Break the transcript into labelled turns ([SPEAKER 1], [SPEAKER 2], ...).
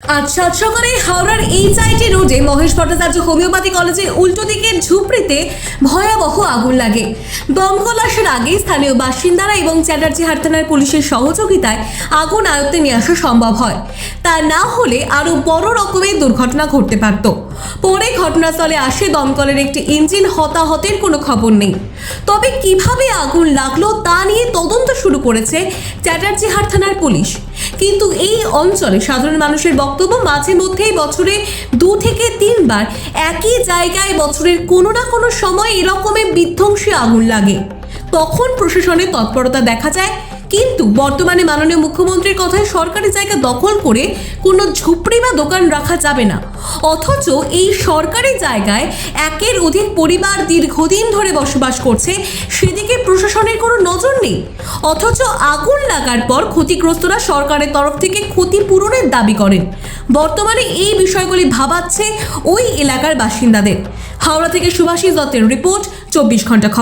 [SPEAKER 1] আজ সাত সকালে হাওড়ার এইচআইটি রোডে মহেশ ভট্টাচার্য হোমিওপ্যাথি কলেজের উল্টো দিকের ঝুপড়িতে ভয়াবহ আগুন লাগে। দমকল আসার আগে স্থানীয় বাসিন্দারা এবং চ্যাটার্জি থানার পুলিশের সহযোগিতায় আগুন আয়ত্তে নিয়ে আসা সম্ভব হয়। তা না হলে আরও বড় রকমের দুর্ঘটনা ঘটতে পারত। পরে ঘটনাস্থলে আসে দমকলের একটি ইঞ্জিন হতাহতের কোনো খবর নেই। তবে কীভাবে আগুন লাগল তা নিয়ে তদন্ত শুরু করেছে চ্যাটার্জি থানার পুলিশ। কিন্তু এই অঞ্চলে সাধারণ মানুষের বক্তব্য মাঝে মধ্যেই বছরে দু থেকে তিনবার একই জায়গায় বছরের কোনো না কোনো সময় এরকমের বিধ্বংসী আগুন লাগে। তখন প্রশাসনের তৎপরতা দেখা যায় কিন্তু বর্তমানে মাননীয় মুখ্যমন্ত্রীর কথায় সরকারি জায়গা দখল করে কোনো ঝুপড়ি বা দোকান রাখা যাবে না। অথচ এই সরকারি জায়গায় একের অধিক পরিবার দীর্ঘদিন ধরে বসবাস করছে, সেদিকে প্রশাসনের কোনো নজর নেই। অথচ আগুন লাগার পর ক্ষতিগ্রস্তরা সরকারের তরফ থেকে ক্ষতিপূরণের দাবি করেন। বর্তমানে এই বিষয়গুলি ভাবাচ্ছে ওই এলাকার বাসিন্দাদের। হাওড়া থেকে সুভাষিস দত্তের রিপোর্ট, চব্বিশ ঘণ্টা খবর।